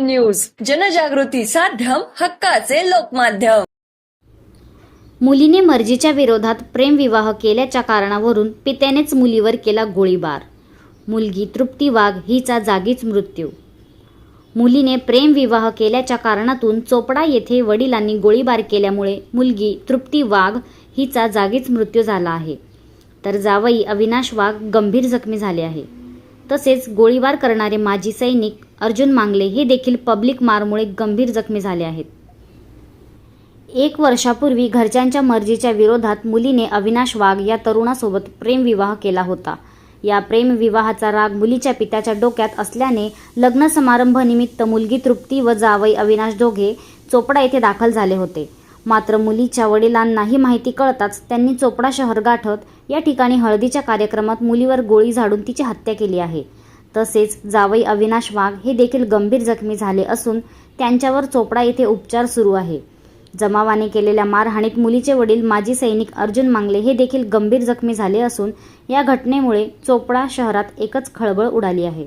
News जनजागृती साध्यम हक्काचे लोकमाध्यम. मुलीने मर्जीच्या विरोधात प्रेमविवाह केल्याच्या कारणावरून पित्यानेच मुलीवर केला गोळीबार. मुलगी तृप्ती वाघ हिचा जागीच मृत्यू. मुलीने प्रेमविवाह केल्याच्या कारणातून चोपडा येथे वडिलांनी गोळीबार केल्यामुळे मुलगी तृप्ती वाघ हिचा जागीच मृत्यू झाला आहे. तर जावई अविनाश वाघ गंभीर जखमी झाले आहे. तसेच गोळीबार करणारे माजी सैनिक अर्जुन मांगले हे देखील पब्लिक मारमुळे गंभीर जखमी झाले आहेत. एक वर्षापूर्वी घरच्यांच्या मर्जीच्या विरोधात मुलीने अविनाश वाघ या तरुणासोबत प्रेमविवाह केला होता. या प्रेमविवाहाचा राग मुलीच्या पित्याच्या डोक्यात असल्याने लग्न समारंभनिमित्त मुलगी तृप्ती व जावई अविनाश दोघे चोपडा येथे दाखल झाले होते. मात्र मुलीच्या वडिलांना ही माहिती कळताच त्यांनी चोपडा शहर गाठत या ठिकाणी हळदीच्या कार्यक्रमात मुलीवर गोळी झाडून तिची हत्या केली आहे. तसेच जावई अविनाश वाघ हे देखील गंभीर जखमी झाले असून त्यांच्यावर चोपडा येथे उपचार सुरू आहे. जमावाने केलेल्या मारहाणीत मुलीचे वडील माजी सैनिक अर्जुन मांगले हे देखील गंभीर जखमी झाले असून या घटनेमुळे चोपडा शहरात एकच खळबळ उडाली आहे.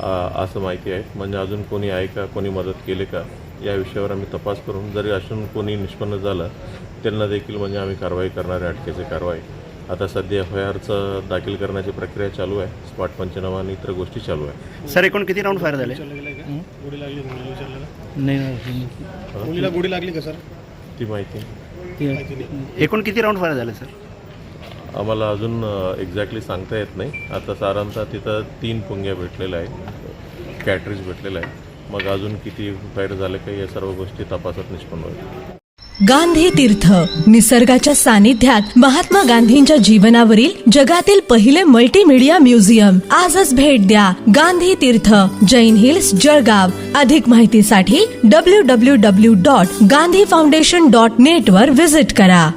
असं माहिती आहे. म्हणजे अजून कोणी आहे का कोणी मदत केली का या विषयावर आम्ही तपास करून जरी असून कोणी निष्पन्न झालं त्यांना देखील म्हणजे आम्ही कारवाई करणार आहे अटकेची कारवाई. आता सध्या एफ आय आरचं दाखल करण्याची प्रक्रिया चालू आहे. स्पॉट पंचनामा आणि इतर गोष्टी चालू आहे. सर एकूण किती राऊंड फायर झाले? नाही नाही, मुलीला गोळी लागली का सर? ती माहिती. एकूण किती राऊंड फायर झाले सर? आम्हाला अजून एक्झॅक्टली सांगता येत नाही. आता साधारणतः तिथं तीन पुंग्या भेटलेल्या आहेत. कॅटरीज भेटलेलं आहे मग अजून किती फायर झाले काही या सर्व गोष्टी तपासात निष्पन्न होईल. गांधी तीर्थ निसर्गाच्या सानिध्यात महात्मा गांधींच्या जीवनावरील जगातील पहिले मल्टीमीडिया म्युझियम आजच भेट द्या गांधी तीर्थ जैन हिल्स जळगाव. अधिक माहितीसाठी W W W dot Gandhi foundation dot net वर विजिट करा.